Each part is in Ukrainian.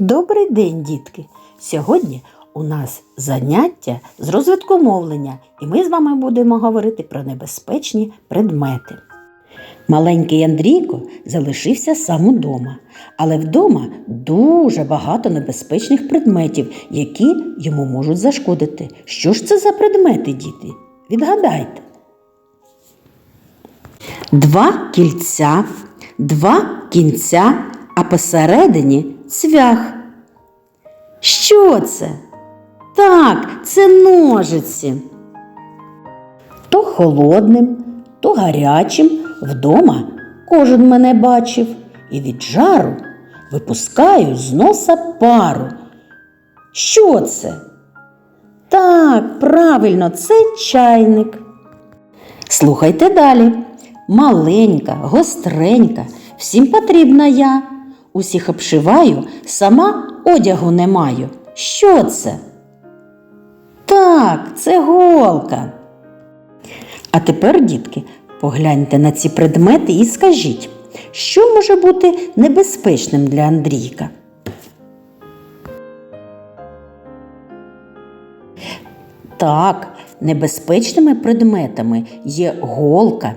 Добрий день, дітки! Сьогодні у нас заняття з розвитку мовлення, і ми з вами будемо говорити про небезпечні предмети. Маленький Андрійко залишився сам удома, але вдома дуже багато небезпечних предметів, які йому можуть зашкодити. Що ж це за предмети, діти? Відгадайте. Два кільця, два кінця, а посередині цвях. Що це? Так, це ножиці. То холодним, то гарячим вдома кожен мене бачив, і від жару випускаю з носа пару. Що це? Так, правильно, це чайник. Слухайте далі. Маленька, гостренька, всім потрібна я. Усіх обшиваю, сама одягу не маю. Що це? Так, це голка. А тепер, дітки, погляньте на ці предмети і скажіть, що може бути небезпечним для Андрійка? Так, небезпечними предметами є голка,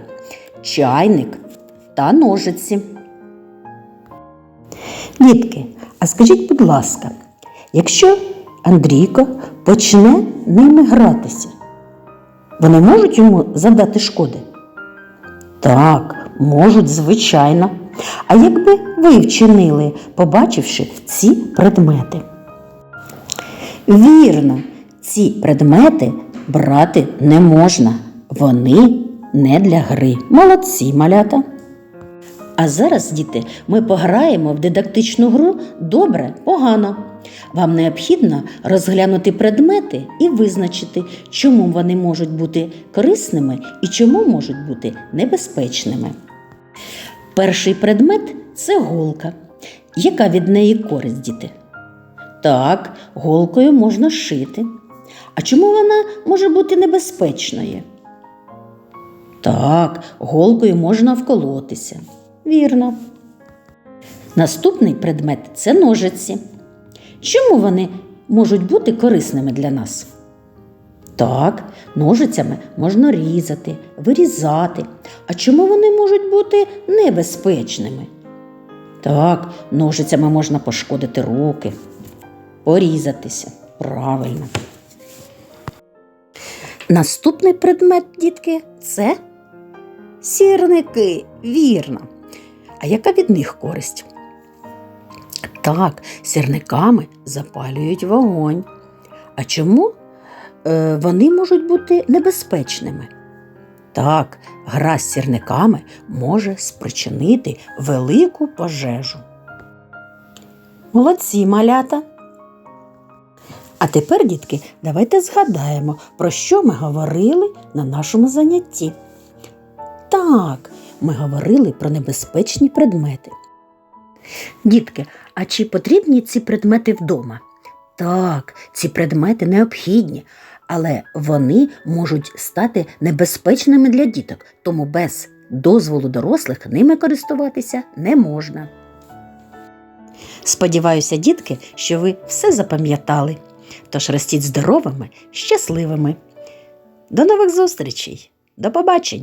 чайник та ножиці. Дітки, а скажіть, будь ласка, якщо Андрійко почне ними гратися, вони можуть йому завдати шкоди? Так, можуть, звичайно. А якби ви вчинили, побачивши ці предмети? Вірно, ці предмети брати не можна. Вони не для гри. Молодці, малята. А зараз, діти, ми пограємо в дидактичну гру добре, погано. Вам необхідно розглянути предмети і визначити, чому вони можуть бути корисними і чому можуть бути небезпечними. Перший предмет це голка. Яка від неї користь, діти? Так, голкою можна шити. А чому вона може бути небезпечною? Так, голкою можна вколотися. Вірно. Наступний предмет це ножиці. Чому вони можуть бути корисними для нас? Так, ножицями можна різати, вирізати. А чому вони можуть бути небезпечними? Так, ножицями можна пошкодити руки, порізатися. Правильно. Наступний предмет, дітки, це сірники. Вірно. А яка від них користь? Так, сірниками запалюють вогонь. А чому е, вони можуть бути небезпечними? Так, гра з сірниками може спричинити велику пожежу. Молодці малята. А тепер, дітки, давайте згадаємо, про що ми говорили на нашому занятті. Так, ми говорили про небезпечні предмети. Дітки, а чи потрібні ці предмети вдома? Так, ці предмети необхідні, але вони можуть стати небезпечними для діток, тому без дозволу дорослих ними користуватися не можна. Сподіваюся, дітки, що ви все запам'ятали. Тож ростіть здоровими, щасливими. До нових зустрічей! До побачення!